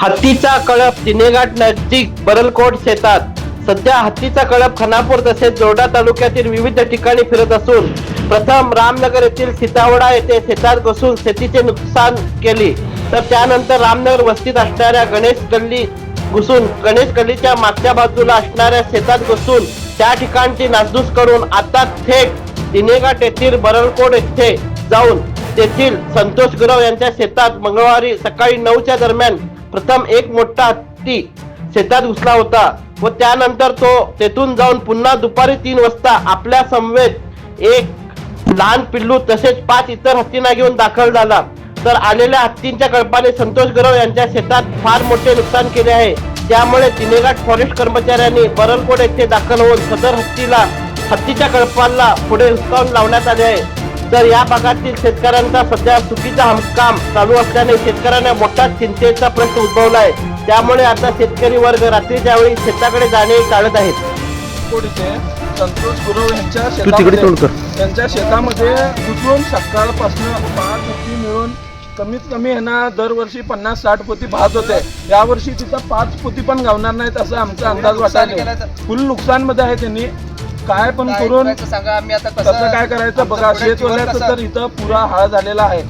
हत्तीचा कळप तिनेघाट नजीक बरलकोट शेतात. सध्या हत्तीचा कळप खानापूर तसेच जोरडा तालुक्यातील विविध ठिकाणी फिरत असून प्रथम रामनगर येथील सीतावडा येथे शेतात घुसून शेतीचे नुकसान केली. तर त्यानंतर रामनगर वस्तीत असणाऱ्या गणेश गल्ली घुसून गणेश गल्लीच्या मागच्या बाजूला असणाऱ्या शेतात घुसून त्या ठिकाणची नासधूस करून आता थेट दिनेघाट येथील बरलकोट येथे जाऊन तेथील संतोष गुरव यांच्या शेतात मंगळवारी सकाळी नऊच्या दरम्यान प्रथम एक मोठा हत्ती शेतात घुसला होता व त्यानंतर तो तेथून जाऊन पुन्हा दुपारी तीन वाजता आपल्या समवेत एक लहान पिल्लू तसेच पाच इतर हत्तींना घेऊन दाखल झाला. तर आलेल्या हत्तींच्या कळपाने संतोष गुरव यांच्या शेतात फार मोठे नुकसान केले आहे. त्यामुळे तिनेघाट फॉरेस्ट कर्मचाऱ्यांनी बरलकोट येथे दाखल होऊन सदर हत्तीला हत्तीच्या कळपाला पुढे हुसकावून लावण्यात आले आहे. तर या भागातील शेतकऱ्यांचा सध्या चुकीचा हमकाम चालू असल्याने शेतकऱ्यांना मोठा चिंतेचा प्रश्न उद्भवला आहे त्यामुळे आता शेतकरी वर्ग रात्रीच्या वेळी शेताकडे जाणे टाळत आहेत. संतोष गुरव यांच्या शेतामध्ये. त्यांच्या शेतामध्ये घुसून सकाळपासून पाच पोती मिळून कमीत कमी यांना दरवर्षी पन्नास साठ पोती भात होते. यावर्षी तिथं पाच पोती पण गावणार नाहीत असं आमचा अंदाज वाटायला फुल नुकसानमध्ये आहे त्यांनी. काय पण काय करून करायचं सांगा आम्ही आता कसं काय करायचं बघा शेतवल्याचं? तर इथं पुरा हाळ झालेला आहे